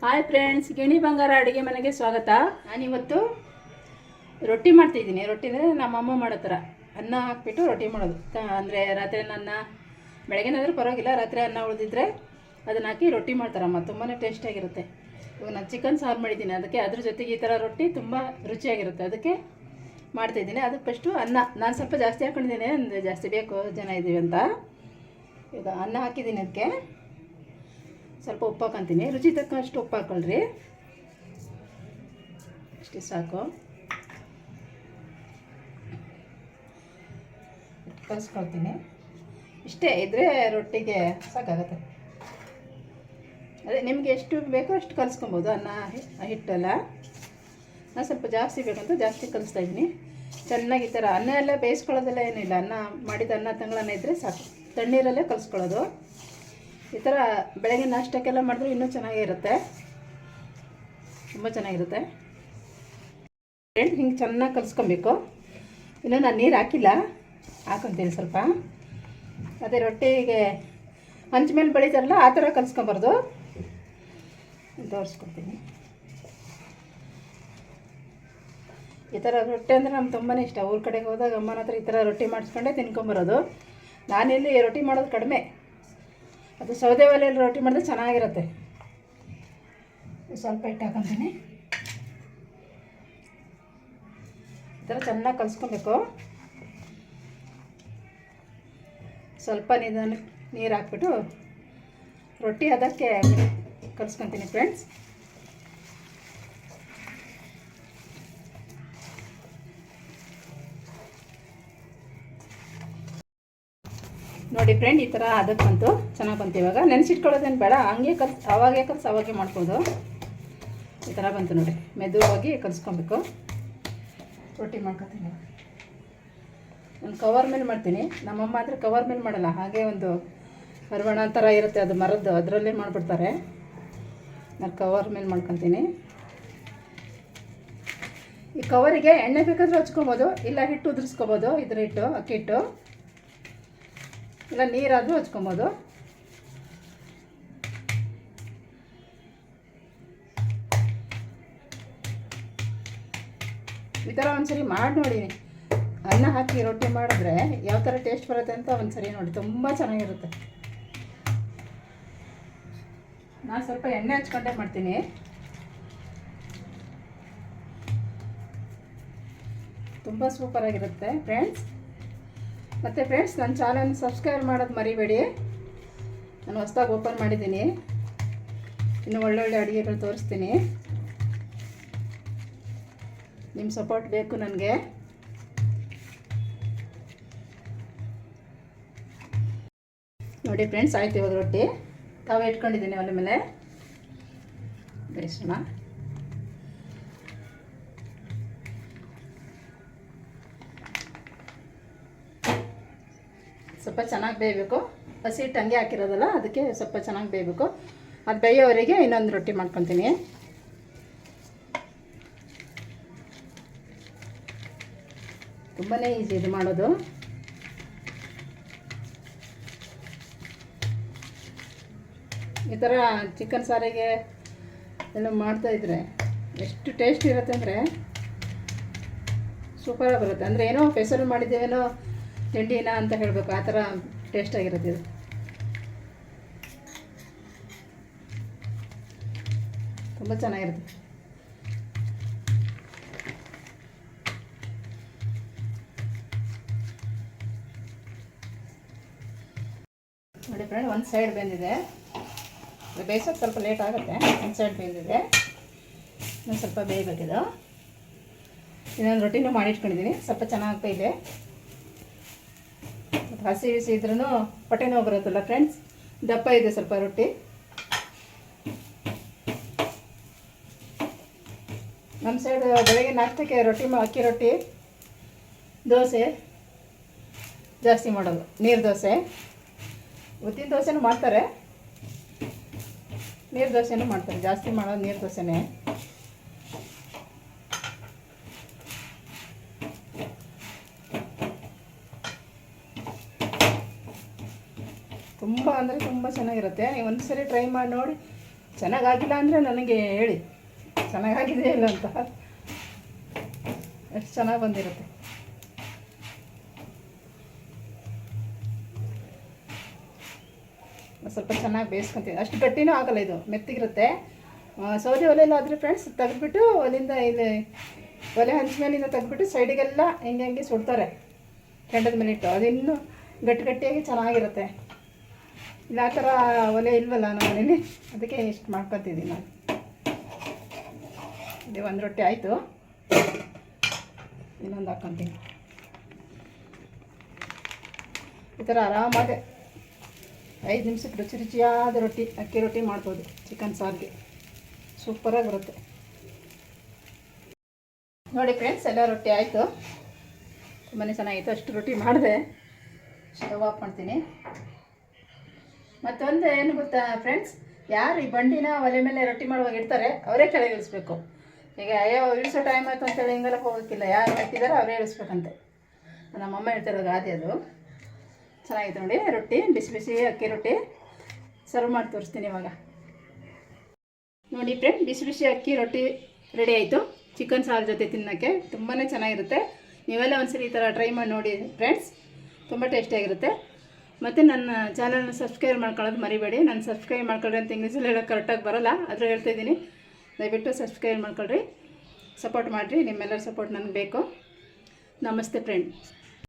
Hi friends ಗಿಣಿ ಬಂಗಾರ ಅಡುಗೆ ಮನೆಗೆ ಸ್ವಾಗತ. ನಾನಿವತ್ತು ರೊಟ್ಟಿ ಮಾಡ್ತಿದ್ದೀನಿ ರೊಟ್ಟಿ ಅಂದರೆ ನಮ್ಮಮ್ಮ ಮಾಡೋ ಥರ. ಅನ್ನ ಹಾಕ್ಬಿಟ್ಟು ರೊಟ್ಟಿ ಮಾಡೋದು. ಅಂದರೆ ರಾತ್ರಿ ಅನ್ನ ಬೆಳಗ್ಗೆನಾದರೂ ಪರವಾಗಿಲ್ಲ. ರಾತ್ರಿ ಅನ್ನ ಉಳಿದಿದ್ರೆ ಅದನ್ನ ಹಾಕಿ ರೊಟ್ಟಿ ಮಾಡ್ತಾರಮ್ಮ. ತುಂಬಾ ಟೇಸ್ಟಿಯಾಗಿರುತ್ತೆ ಇವಾಗ ನಾನು ಚಿಕನ್ ಸಾರು ಮಾಡಿದ್ದೀನಿ. ಅದಕ್ಕೆ ಅದ್ರ ಜೊತೆಗೆ ಈ ಥರ ರೊಟ್ಟಿ ತುಂಬ ರುಚಿಯಾಗಿರುತ್ತೆ. ಅದಕ್ಕೆ ಮಾಡ್ತಾಯಿದ್ದೀನಿ ಅದಕ್ಕೆ ಫಸ್ಟು ಅನ್ನ. ನಾನು ಸ್ವಲ್ಪ ಜಾಸ್ತಿ ಹಾಕ್ಕೊಂಡಿದ್ದೀನಿ ಅಂದರೆ ಜಾಸ್ತಿ ಬೇಕು ಜನ ಇದ್ದೀವಿ ಅಂತ. ಈಗ ಅನ್ನ ಹಾಕಿದ್ದೀನಿ ಅದಕ್ಕೆ ಸ್ವಲ್ಪ ಉಪ್ಪು ಹಾಕೊತೀನಿ ರುಚಿ ತಕ್ಕಷ್ಟು ಉಪ್ಪು ಹಾಕೊಳ್ರಿ ಅಷ್ಟೇ ಸಾಕು. ಕಲಿಸ್ಕೊಳ್ತೀನಿ. ಇಷ್ಟೇ ಇದ್ದರೆ ರೊಟ್ಟಿಗೆ ಸಾಕಾಗತ್ತೆ. ಅದೇ ನಿಮಗೆ ಎಷ್ಟು ಬೇಕೋ ಅಷ್ಟು ಕಲಿಸ್ಕೊಬೋದು. ಅನ್ನ, ಹಿಟ್ಟೆಲ್ಲ. ನಾನು ಸ್ವಲ್ಪ ಜಾಸ್ತಿ ಬೇಕಂತ ಜಾಸ್ತಿ ಕಲಿಸ್ತಾ ಇದ್ದೀನಿ. ಚೆನ್ನಾಗಿ ಥರ ಅನ್ನ ಎಲ್ಲ ಬೇಯಿಸ್ಕೊಳ್ಳೋದೆಲ್ಲ ಏನಿಲ್ಲ. ಅನ್ನ ಮಾಡಿದ ಅನ್ನ, ತಂಗಳನ್ನ ಇದ್ದರೆ ಸಾಕು. ತಣ್ಣೀರಲ್ಲೇ ಕಲಿಸ್ಕೊಳ್ಳೋದು. ಈ ಥರ ಬೆಳಗ್ಗೆ ನಾಷ್ಟಕ್ಕೆಲ್ಲ ಮಾಡಿದ್ರೆ ಇನ್ನೂ ಚೆನ್ನಾಗಿರುತ್ತೆ. ತುಂಬ ಚೆನ್ನಾಗಿರುತ್ತೆ. ಹಿಂಗೆ ಚೆನ್ನಾಗಿ ಕಲಿಸ್ಕೊಬೇಕು. ಇನ್ನೂ ನಾನು ನೀರು ಹಾಕಿಲ್ಲ. ಹಾಕೊತೀನಿ ಸ್ವಲ್ಪ. ಅದೇ ರೊಟ್ಟಿಗೆ ಹಂಚ ಮೇಲೆ ಬೆಳೀತಾರಲ್ಲ, ಆ ಥರ ಕಲಿಸ್ಕೊಬಾರ್ದು. ತೋರಿಸ್ಕೊಡ್ತೀನಿ. ಈ ಥರ ರೊಟ್ಟಿ ಅಂದರೆ ನಮ್ಗೆ ತುಂಬಾ ಇಷ್ಟ. ಊರ ಕಡೆಗೆ ಹೋದಾಗ ಅಮ್ಮನ ಹತ್ರ ಈ ಥರ ರೊಟ್ಟಿ ಮಾಡಿಸ್ಕೊಂಡೆ ತಿನ್ಕೊಂಬರೋದು. ನಾನಿಲ್ಲಿ ರೊಟ್ಟಿ ಮಾಡೋದು ಕಡಿಮೆ. ಅದು ಸೌದೆ ಒಲೆಯಲ್ಲಿ ರೊಟ್ಟಿ ಮಾಡಿದ್ರೆ ಚೆನ್ನಾಗಿರುತ್ತೆ. ಸ್ವಲ್ಪ ಹಿಟ್ಟು ಹಾಕೊತೀನಿ. ಈ ಥರ ಚೆನ್ನಾಗಿ ಕಲಿಸ್ಕೊಬೇಕು. ಸ್ವಲ್ಪ ನಿಧಾನ ನೀರು ಹಾಕ್ಬಿಟ್ಟು ರೊಟ್ಟಿ ಅದಕ್ಕೆ ಕಲಿಸ್ಕೊತೀನಿ ಫ್ರೆಂಡ್ಸ್ ನೋಡಿ ಫ್ರೆಂಡ್ ಈ ಥರ ಅದಕ್ಕೆ ಬಂತು. ಚೆನ್ನಾಗಿ ಬಂತು ಇವಾಗ. ನೆನೆಸಿಟ್ಕೊಳ್ಳೋದೇನು ಬೇಡ. ಹಂಗೆ ಕಲ್ಸ್ ಅವಾಗೆ ಕಲ್ಸಿ ಅವಾಗೆ ಮಾಡ್ಬೋದು ಈ ಥರ ಬಂತು ನೋಡಿ. ಮೆದುವಾಗಿ ಕಲಿಸ್ಕೊಬೇಕು. ರೊಟ್ಟಿ ಮಾಡ್ಕೊತೀನಿ. ನಾನು ಕವರ್ ಮೇಲೆ ಮಾಡ್ತೀನಿ. ನಮ್ಮಮ್ಮ ಆದರೆ ಕವರ್ ಮೇಲೆ ಮಾಡಲ್ಲ. ಹಾಗೆ ಒಂದು ಹರವಣ ಥರ ಇರುತ್ತೆ ಅದು ಮರದ್ದು. ಅದರಲ್ಲೇ ಮಾಡಿಬಿಡ್ತಾರೆ. ನಾನು ಕವರ್ ಮೇಲೆ ಮಾಡ್ಕೊತೀನಿ ಈ ಕವರಿಗೆ ಎಣ್ಣೆ ಬೇಕಾದರೂ ಹಚ್ಕೊಬೋದು. ಇಲ್ಲ ಹಿಟ್ಟು ಉದುರಿಸ್ಕೊಬೋದು. ಇದ್ರ ಹಿಟ್ಟು ಅಕ್ಕಿ ಹಿಟ್ಟು. ಇಲ್ಲ, ನೀರಾದರೂ ಹಚ್ಕೊಬೋದು. ಈ ಥರ ಒಂದ್ಸರಿ ಮಾಡಿ ನೋಡಿ. ಅನ್ನ ಹಾಕಿ ರೊಟ್ಟಿ ಮಾಡಿದ್ರೆ ಯಾವ ಥರ ಟೇಸ್ಟ್ ಬರುತ್ತೆ ಅಂತ ಒಂದ್ಸರಿ ನೋಡಿ, ತುಂಬ ಚೆನ್ನಾಗಿರುತ್ತೆ. ನಾನು ಸ್ವಲ್ಪ ಎಣ್ಣೆ ಹಚ್ಕೊಂಡೆ ಮಾಡ್ತೀನಿ. ತುಂಬ ಸೂಪರಾಗಿರುತ್ತೆ ಫ್ರೆಂಡ್ಸ್ ಮತ್ತು ಫ್ರೆಂಡ್ಸ್ ನನ್ನ ಚಾನಲ್ ಸಬ್ಸ್ಕ್ರೈಬ್ ಮಾಡೋದು ಮರಿಬೇಡಿ. ನಾನು ಹೊಸ್ದಾಗಿ ಓಪನ್ ಮಾಡಿದ್ದೀನಿ. ಇನ್ನು ಒಳ್ಳೊಳ್ಳೆ ಅಡುಗೆಗಳು ತೋರಿಸ್ತೀನಿ. ನಿಮ್ಮ ಸಪೋರ್ಟ್ ಬೇಕು ನನಗೆ. ನೋಡಿ ಫ್ರೆಂಡ್ಸ್ ಆಯ್ತು ಇವಾಗ ರೊಟ್ಟಿ. ತಾವೇ ಇಟ್ಕೊಂಡಿದ್ದೀನಿ ಒಲೆ ಮೇಲೆ. ಬೇಯಿಸೋಣ. ಸ್ವಲ್ಪ ಚೆನ್ನಾಗಿ ಬೇಯಬೇಕು. ಹಸಿ ಹಿಟ್ಟು ಹಂಗೆ ಹಾಕಿರೋದಲ್ಲ, ಅದಕ್ಕೆ ಸ್ವಲ್ಪ ಚೆನ್ನಾಗಿ ಬೇಯಬೇಕು. ಅದು ಬೇಯೋವರೆಗೆ ಇನ್ನೊಂದು ರೊಟ್ಟಿ ಮಾಡ್ಕೊತೀನಿ. ತುಂಬಾ ಈಸಿ ಇದು ಮಾಡೋದು. ಈ ಥರ ಚಿಕನ್ ಸಾರಿಗೆ ಎಲ್ಲ ಮಾಡ್ತಾಯಿದ್ರೆ ಎಷ್ಟು ಟೇಸ್ಟ್ ಇರುತ್ತೆ ಅಂದರೆ ಸೂಪರಾಗಿ ಬರುತ್ತೆ. ಅಂದರೆ ಏನೋ ಫೆಸಲ್ ಮಾಡಿದ್ದೇವೇನೋ ತಿಂಡಿನ ಅಂತ ಹೇಳಬೇಕು, ಆ ಥರ ಟೇಸ್ಟಾಗಿರುತ್ತೆ ಇದು. ತುಂಬ ಚೆನ್ನಾಗಿರುತ್ತೆ. ನೋಡಿ ಫ್ರೆಂಡ್ ಒಂದು ಸೈಡ್ ಬೆಂದಿದೆ. ಬೇಯಿಸೋದು ಸ್ವಲ್ಪ ಲೇಟ್ ಆಗುತ್ತೆ, ಒಂದು ಸೈಡ್ ಬೆಂದಿದೆ. ಇನ್ನೊಂದು ಸ್ವಲ್ಪ ಬೇಯಬೇಕಿದು ಇನ್ನೊಂದು ರೊಟ್ಟಿನೂ ಮಾಡಿಟ್ಕೊಂಡಿದ್ದೀನಿ ಸ್ವಲ್ಪ ಚೆನ್ನಾಗಿ ಬೇಯಿದೆ ಹಸಿ ಬಿಸಿ ಇದ್ರೂ ಹೊಟ್ಟೆ ನೋವು ಬರುತ್ತಲ್ಲ ಫ್ರೆಂಡ್ಸ್ ದಪ್ಪ ಇದೆ ಸ್ವಲ್ಪ ರೊಟ್ಟಿ. ನಮ್ಮ ಸೈಡ್ ಬೆಳಗ್ಗೆ ನಾಷ್ಟಕ್ಕೆ ರೊಟ್ಟಿ ಅಕ್ಕಿ ರೊಟ್ಟಿ, ದೋಸೆ, ಜಾಸ್ತಿ ಮಾಡೋದು. ನೀರು ದೋಸೆ. ಉದ್ದಿನ ದೋಸೆನೂ ಮಾಡ್ತಾರೆ. ನೀರು ದೋಸೆನೂ ಮಾಡ್ತಾರೆ. ಜಾಸ್ತಿ ಮಾಡೋದು ನೀರು ದೋಸೆನೇ ತುಂಬ ಅಂದರೆ ತುಂಬ ಚೆನ್ನಾಗಿರುತ್ತೆ. ನೀವು ಒಂದು ಸರಿ ಟ್ರೈ ಮಾಡಿ ನೋಡಿ. ಚೆನ್ನಾಗಾಗಿಲ್ಲ ಅಂದರೆ ನನಗೆ ಹೇಳಿ. ಚೆನ್ನಾಗಾಗಿದೆ ಇಲ್ಲ ಅಂತ. ಎಷ್ಟು ಚೆನ್ನಾಗಿ ಬಂದಿರುತ್ತೆ. ಸ್ವಲ್ಪ ಚೆನ್ನಾಗಿ ಬೇಯಿಸ್ಕೊತೀವಿ ಅಷ್ಟು ಗಟ್ಟಿನೂ ಆಗಲ್ಲ ಇದು. ಮೆತ್ತಿಗಿರುತ್ತೆ. ಸೌದೆ ಒಲೆಲ್ಲ ಆದರೆ ಫ್ರೆಂಡ್ಸ್ ತೆಗೆದ್ಬಿಟ್ಟು ಅಲ್ಲಿಂದ ಇಲ್ಲಿ ಒಲೆ ಹಂಚ ಮೇಲಿಂದ ತೆಗೆದ್ಬಿಟ್ಟು ಸೈಡಿಗೆಲ್ಲ ಹೆಂಗೆ ಹೆಂಗೆ ಸುಡ್ತಾರೆ. ಕೆಂಡದ ಮೇಲೆ ಇಟ್ಟು ಅದಿನ್ನೂ ಗಟ್ಟಿ ಗಟ್ಟಿಯಾಗಿ ಚೆನ್ನಾಗಿರುತ್ತೆ. ಇಲ್ಲ, ಆ ಥರ ಒಲೆ ಇಲ್ವಲ್ಲ ನಾನು ಮನೇಲಿ? ಅದಕ್ಕೆ ಇಷ್ಟು ಮಾಡ್ಕೊತಿದ್ದೀನಿ ನಾನು. ಇದು ಒಂದು ರೊಟ್ಟಿ ಆಯಿತು. ಇನ್ನೊಂದು ಹಾಕ್ಕೊತೀನಿ ಈ ಥರ ಆರಾಮಾಗಿ ಐದು ನಿಮಿಷಕ್ಕೆ ರುಚಿ ರುಚಿಯಾದ ರೊಟ್ಟಿ, ಅಕ್ಕಿ ರೊಟ್ಟಿ ಮಾಡ್ಬೋದು ಚಿಕನ್ ಸಾರಿಗೆ. ಸೂಪರಾಗಿ ಬರುತ್ತೆ. ನೋಡಿ ಫ್ರೆಂಡ್ಸ್ ಎಲ್ಲ ರೊಟ್ಟಿ ಆಯಿತು. ತುಂಬಾ ಚೆನ್ನಾಗಿತ್ತು. ಅಷ್ಟು ರೊಟ್ಟಿ ಮಾಡಿದೆ. ಸ್ಟವ್ ಆಫ್ ಮಾಡ್ತೀನಿ. ಮತ್ತೊಂದು ಏನು ಗೊತ್ತಾ ಫ್ರೆಂಡ್ಸ್ ಯಾರು ಈ ಬಂಡಿನ ಒಲೆ ಮೇಲೆ ರೊಟ್ಟಿ ಮಾಡುವಾಗ ಇಡ್ತಾರೆ, ಅವರೇ ಕೆಳಗೆ ಇಳಿಸ್ಬೇಕು. ಈಗ, ಅಯ್ಯೋ, ಇಳಿಸೋ ಟೈಮ್ ಆಯ್ತು ಅಂತೇಳಿ ಹಿಂಗೆಲ್ಲ ಹೋಗೋಕ್ಕಿಲ್ಲ. ಯಾರು ಹಾಕಿದಾರೆ ಅವರೇ ಇಳಿಸ್ಬೇಕಂತೆ. ನಮ್ಮಮ್ಮ ಹೇಳ್ತಿರೋ ಗಾದೆ ಅದು. ಚೆನ್ನಾಗಿತ್ತು ನೋಡಿ, ರೊಟ್ಟಿ, ಬಿಸಿ ಬಿಸಿ ಅಕ್ಕಿ ರೊಟ್ಟಿ. ಸರ್ವ್ ಮಾಡಿ ತೋರಿಸ್ತೀನಿ ಇವಾಗ. ನೋಡಿ ಫ್ರೆಂಡ್ ಬಿಸಿ ಬಿಸಿ ಅಕ್ಕಿ ರೊಟ್ಟಿ ರೆಡಿ ಆಯಿತು. ಚಿಕನ್ ಸಾರು ಜೊತೆ ತಿನ್ನೋಕ್ಕೆ ತುಂಬಾ ಚೆನ್ನಾಗಿರುತ್ತೆ. ನೀವೆಲ್ಲ ಒಂದ್ಸರಿ ಈ ಥರ ಟ್ರೈ ಮಾಡಿ ನೋಡಿ ಫ್ರೆಂಡ್ಸ್ ತುಂಬ ಟೇಸ್ಟಿಯಾಗಿರುತ್ತೆ ಮತ್ತು ನನ್ನ ಚಾನಲ್ನ ಸಬ್ಸ್ಕ್ರೈಬ್ ಮಾಡ್ಕೊಳ್ಳೋದು ಮರಿಬೇಡಿ. ನಾನು ಸಬ್ಸ್ಕ್ರೈಬ್ ಮಾಡ್ಕೊಳ್ರಿ ಅಂತ ಇಂಗ್ಲೀಷಲ್ಲಿ ಹೇಳೋಕ್ಕೆ ಕರೆಕ್ಟಾಗಿ ಬರೋಲ್ಲ, ಆದರೆ ಹೇಳ್ತಾ ಇದ್ದೀನಿ. ದಯವಿಟ್ಟು ಸಬ್ಸ್ಕ್ರೈಬ್ ಮಾಡ್ಕೊಳ್ರಿ. ಸಪೋರ್ಟ್ ಮಾಡಿರಿ, ನಿಮ್ಮೆಲ್ಲರ ಸಪೋರ್ಟ್ ನನಗೆ ಬೇಕು. ನಮಸ್ತೆ ಫ್ರೆಂಡ್